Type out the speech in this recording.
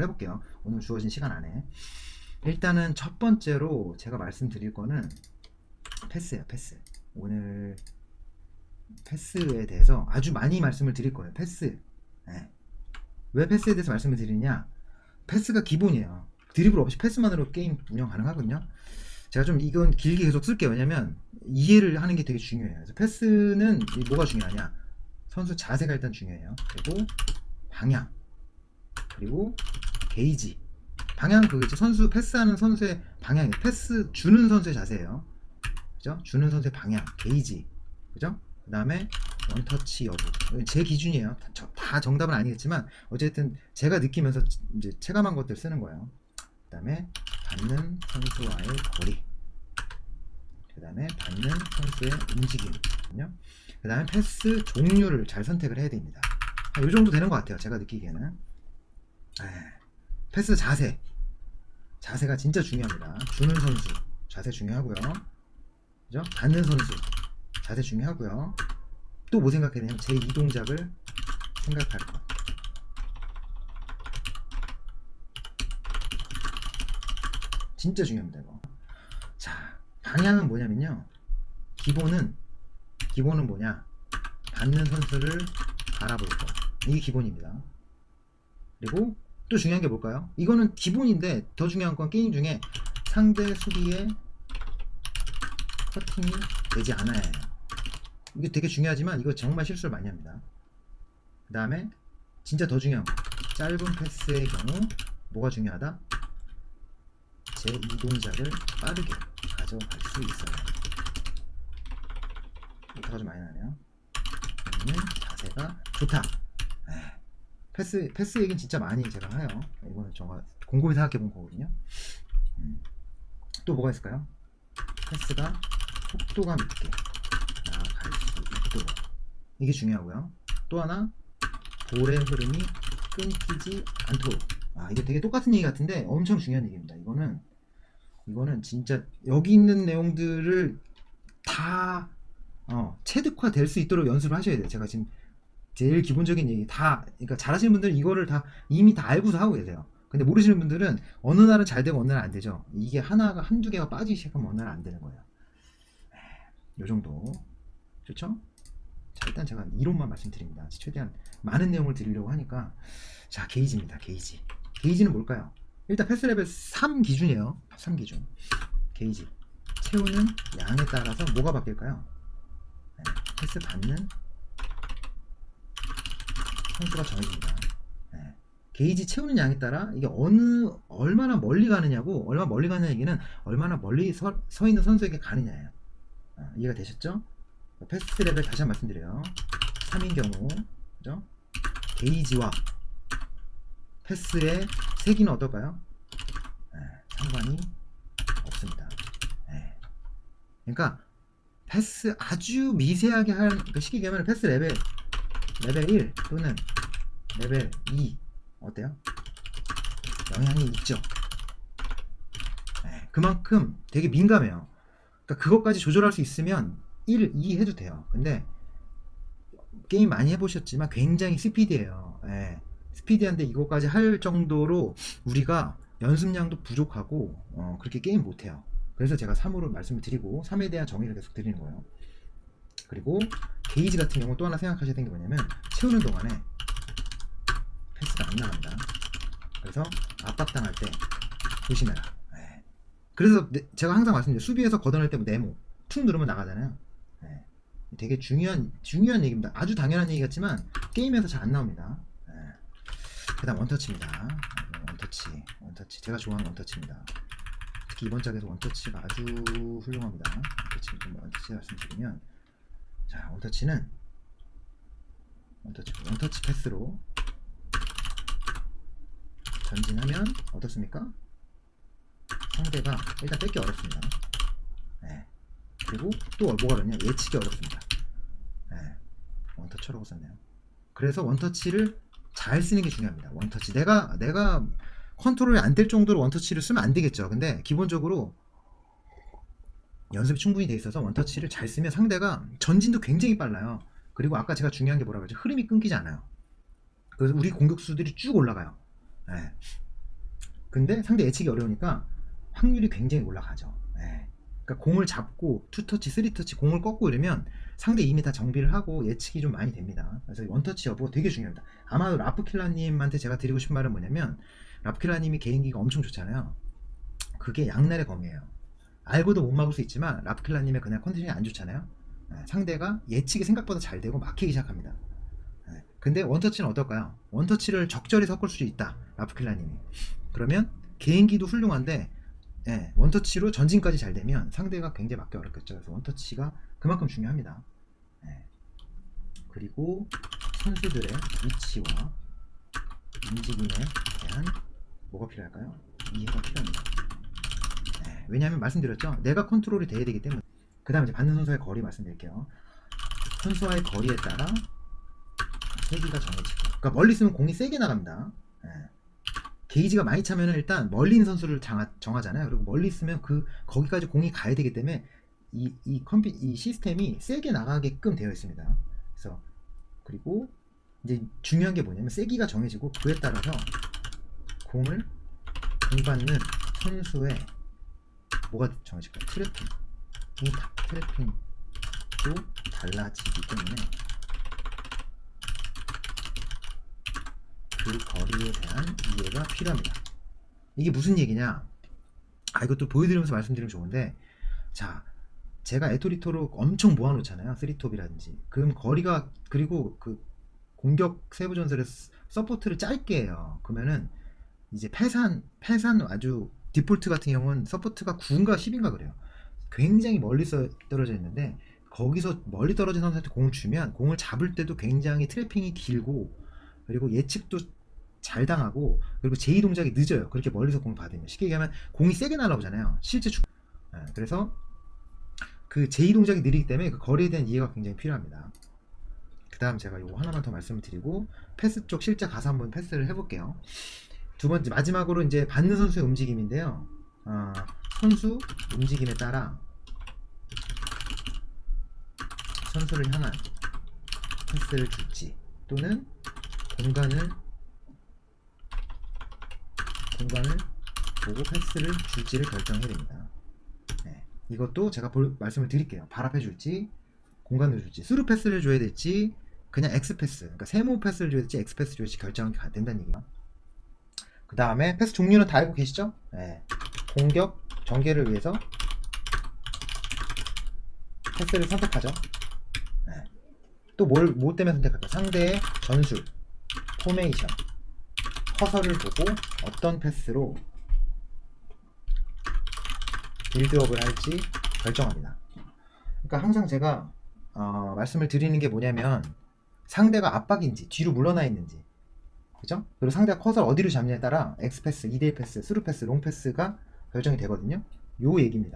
해볼게요. 오늘 주어진 시간 안에. 일단은 첫 번째로 제가 말씀드릴 거는 패스예요, 패스. 오늘 패스에 대해서 아주 많이 말씀을 드릴 거예요. 패스. 예. 왜 패스에 대해서 말씀을 드리냐? 패스가 기본이에요. 드리블 없이 패스만으로 게임 운영 가능하거든요. 제가 좀 이건 길게 계속 쓸게요. 왜냐면 이해를 하는 게 되게 중요해요. 그래서 패스는 이 뭐가 중요하냐? 선수 자세가 일단 중요해요. 그리고 방향. 그리고 게이지. 방향 그거죠. 선수 패스하는 선수의 방향이 패스 주는 선수의 자세예요. 그죠? 주는 선수의 방향, 게이지. 그죠? 그 다음에 원터치 여부. 제 기준이에요. 다, 저- 다 정답은 아니겠지만 어쨌든 제가 느끼면서 이제 체감한 것들 쓰는 거예요. 그 다음에 받는 선수와의 거리. 그 다음에 받는 선수의 움직임. 그 다음에 패스 종류를 잘 선택을 해야 됩니다. 이 정도 되는 것 같아요. 제가 느끼기에는. 에, 패스 자세. 자세가 진짜 중요합니다. 주는 선수 자세 중요하고요. 그죠? 받는 선수 자세 중요하고요. 또 뭐 생각해야 되냐면 제 이동작을 생각할 것. 진짜 중요합니다. 이거. 자, 방향은 뭐냐면요. 기본은 기본은 뭐냐? 받는 선수를 바라볼 것. 이게 기본입니다. 그리고 또 중요한 게 뭘까요? 이거는 기본인데 더 중요한 건 게임 중에 상대 수비에 커팅이 되지 않아야 해요. 이게 되게 중요하지만 이거 정말 실수를 많이 합니다. 그 다음에 진짜 더 중요한 거 짧은 패스의 경우 뭐가 중요하다? 제 이동작을 빠르게 가져갈 수 있어요. 이거가 좀 많이 나네요. 자세가 좋다. 에이. 패스 패스 얘기는 진짜 많이 제가 해요. 이거는 정말 곰곰이 생각해 본 거거든요. 음. 또 뭐가 있을까요? 패스가 속도감 있게 나아갈 수 있도록 이게 중요하고요. 또 하나 볼의 흐름이 끊기지 않도록 아 이게 되게 똑같은 얘기 같은데 엄청 중요한 얘기입니다. 이거는 이거는 진짜 여기 있는 내용들을 다 어, 체득화 될 수 있도록 연습을 하셔야 돼요. 제가 지금 제일 기본적인 얘기 다 그러니까 잘하시는 분들은 이거를 다 이미 다 알고서 하고 계세요. 근데 모르시는 분들은 어느 날은 잘 되고 어느 날은 안 되죠. 이게 하나가 한두 개가 빠지기 시작하면 어느 날은 안 되는 거예요. 요 정도 좋죠? 자 일단 제가 이론만 말씀드립니다. 최대한 많은 내용을 드리려고 하니까 자 게이지입니다. 게이지. 게이지는 뭘까요? 일단 패스 레벨 3 기준이에요. 3 기준. 게이지. 채우는 양에 따라서 뭐가 바뀔까요? 네, 패스 받는 선수가 정해집니다. 네. 게이지 채우는 양에 따라 이게 어느 얼마나 멀리 가느냐고 얼마나 멀리 가는 얘기는 얼마나 멀리 서, 서 있는 선수에게 가느냐예요. 아, 이해가 되셨죠? 패스 레벨 다시 한 번 말씀드려요. 3인 경우 그죠? 게이지와 패스의 세기는 어떨까요? 네, 상관이 없습니다. 네. 그러니까 패스 아주 미세하게 할그 쉽게 얘기하면 패스 레벨 레벨 1 또는 레벨 2 어때요? 영향이 있죠. 네, 그만큼 되게 민감해요. 그러니까 그것까지 조절할 수 있으면 1, 2 해도 돼요. 근데 게임 많이 해보셨지만 굉장히 스피디해요. 예, 스피디한데 이것까지 할 정도로 우리가 연습량도 부족하고 어, 그렇게 게임 못해요. 그래서 제가 3으로 말씀을 드리고 3에 대한 정의를 계속 드리는 거예요. 그리고 게이지 같은 경우 또 하나 생각하셔야 되는 게 뭐냐면 채우는 동안에 패스가 안 나간다. 그래서 압박당할 때 조심해라. 예. 그래서 내- 제가 항상 말씀드려요. 수비에서 걷어낼 때 뭐 네모 툭 누르면 나가잖아요. 예. 되게 중요한 중요한 얘기입니다. 아주 당연한 얘기 같지만 게임에서 잘 안 나옵니다. 예. 그다음 원터치입니다. 어, 원터치, 원터치. 제가 좋아하는 원터치입니다. 특히 이번 작에서 원터치가 아주 훌륭합니다. 원터치 좀 원터치 말씀드리면 자 원터치는 원터치 원터치 패스로 전진하면 어떻습니까? 상대가 일단 뺏기 어렵습니다. 네. 그리고 또 뭐가 어렵냐? 예측이 어렵습니다. 네. 원터치라고 썼네요. 그래서 원터치를 잘 쓰는 게 중요합니다. 원터치. 내가 내가 컨트롤이 안 될 정도로 원터치를 쓰면 안 되겠죠. 근데 기본적으로 연습이 충분히 돼 있어서 원터치를 잘 쓰면 상대가 전진도 굉장히 빨라요. 그리고 아까 제가 중요한 게 뭐라고 했죠? 흐름이 끊기지 않아요. 그래서 우리 공격수들이 쭉 올라가요. 네. 근데 상대 예측이 어려우니까 확률이 굉장히 올라가죠. 예. 그러니까 공을 잡고 투터치, 쓰리터치 공을 꺾고 이러면 상대 이미 다 정비를 하고 예측이 좀 많이 됩니다. 그래서 원터치 여부 되게 중요합니다. 아마도 라프킬라님한테 제가 드리고 싶은 말은 뭐냐면 라프킬라님이 개인기가 엄청 좋잖아요. 그게 양날의 검이에요. 알고도 못 막을 수 있지만 라프킬라님의 그냥 컨디션이 안 좋잖아요. 예, 상대가 예측이 생각보다 잘 되고 막히기 시작합니다. 예, 근데 원터치는 어떨까요? 원터치를 적절히 섞을 수 있다. 라프킬라님이. 그러면 개인기도 훌륭한데 예, 원터치로 전진까지 잘 되면 상대가 굉장히 맞기 어렵겠죠. 그래서 원터치가 그만큼 중요합니다. 예. 그리고 선수들의 위치와 움직임에 대한 뭐가 필요할까요? 이해가 필요합니다. 예, 왜냐하면 말씀드렸죠. 내가 컨트롤이 돼야 되기 때문에. 그 다음 이제 받는 선수의 거리 말씀드릴게요. 선수와의 거리에 따라 세기가 정해지고. 그러니까 멀리 쓰면 공이 세게 나갑니다. 예. 게이지가 많이 차면은 일단 멀리 있는 선수를 정하, 정하잖아요. 그리고 멀리 있으면 그 거기까지 공이 가야 되기 때문에 이, 이 컴퓨 이 시스템이 세게 나가게끔 되어 있습니다. 그래서 그리고 이제 중요한 게 뭐냐면 세기가 정해지고 그에 따라서 공을 공받는 선수의 뭐가 정해질까요? 트래핑 이 다- 트래핑도 달라지기 때문에 그 거리에 대한 이해가 필요합니다. 이게 무슨 얘기냐? 아 이것도 보여드리면서 말씀드리면 좋은데 자 제가 에토리토로 엄청 모아놓잖아요. 쓰리톱이라든지 그럼 거리가 그리고 그 공격 세부 전설의 스- 서포트를 짧게 해요. 그러면은 이제 패산 패산 아주 디폴트 같은 경우는 서포트가 9인가 10인가 그래요. 굉장히 멀리서 떨어져 있는데 거기서 멀리 떨어진 선수한테 공을 주면 공을 잡을 때도 굉장히 트래핑이 길고 그리고 예측도 잘 당하고 그리고 제이 동작이 늦어요. 그렇게 멀리서 공을 받으면 쉽게 얘기하면 공이 세게 날아오잖아요. 실제 축 예, 그래서 그 제이 동작이 느리기 때문에 그 거리에 대한 이해가 굉장히 필요합니다. 그 다음 제가 요거 하나만 더 말씀을 드리고 패스 쪽 실제 가서 한번 패스를 해볼게요. 두 번째 마지막으로 이제 받는 선수의 움직임인데요. 어, 선수 움직임에 따라 선수를 향한 패스를 줄지 또는 공간을 공간을 보고 패스를 줄지를 결정해야 됩니다. 네, 이것도 제가 볼- 말씀을 드릴게요. 발압해 줄지 공간을 줄지 스루 패스를 줘야 될지 그냥 엑스 패스 그러니까 세모 패스를 줘야 될지 엑스 패스를 줘야 될지 결정이 가- 된다는 얘기예요. 그 다음에 패스 종류는 다 알고 계시죠? 네. 공격 전개를 위해서 패스를 선택하죠. 네. 또뭘 뭐 때문에 선택할까? 상대의 전술, 포메이션, 커서를 보고 어떤 패스로 빌드업을 할지 결정합니다. 그러니까 항상 제가 어, 말씀을 드리는 게 뭐냐면 상대가 압박인지 뒤로 물러나 있는지 그죠? 그리고 상대가 커서를 어디로 잡냐에 따라 엑스패스, 2대1 패스, 스루 패스, 롱 패스가 결정이 되거든요. 요 얘기입니다.